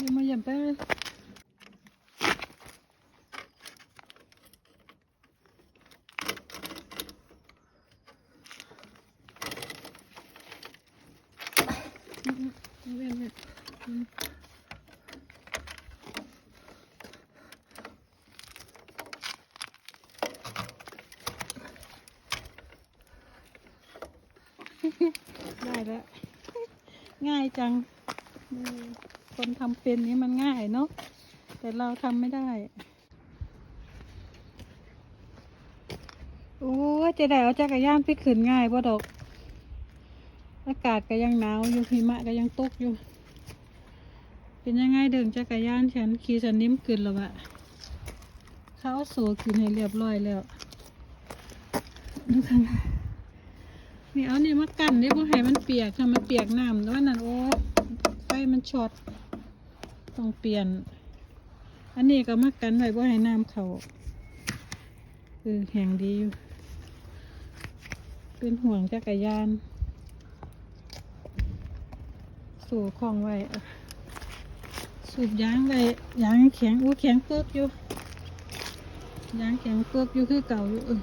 อย่าไปอืมอืมเว้นเว้นอืมได้แล้ว ง่ายจังอืม คนทำเป็นนี่มันง่ายเนาะแต่เราทำไม่ได้ โอ้จะได้เอาจักรยานไปขึ้นง่ายบ่ดอกอากาศก็ยังหนาวอยู่หิมะก็ยังตกอยู่ เป็นยังไงเดินจักรยานฉันขี่สนิมขึ้นแล้วอะเขาเอาโซ่ขึ้นให้เรียบร้อยแล้วดูข้างน้านี่เอานี่มากั้นนี่บ่ให้มันเปียกถ้ามันเปียกน้ำแล้วนั่นโอ้ไฟมันช็อต ต้องเปลี่ยน อันนี้ก็มากันไว้บ่ให้น้ำเขาเออแห่งดีอยู่ เป็นห่วงจักรยาน สู่คลองไว้สูบยางไว้ยางแข็งอู้แข็งเปิบอยู่ยางแข็งเปิบอยู่คือเก่าอยู่เออ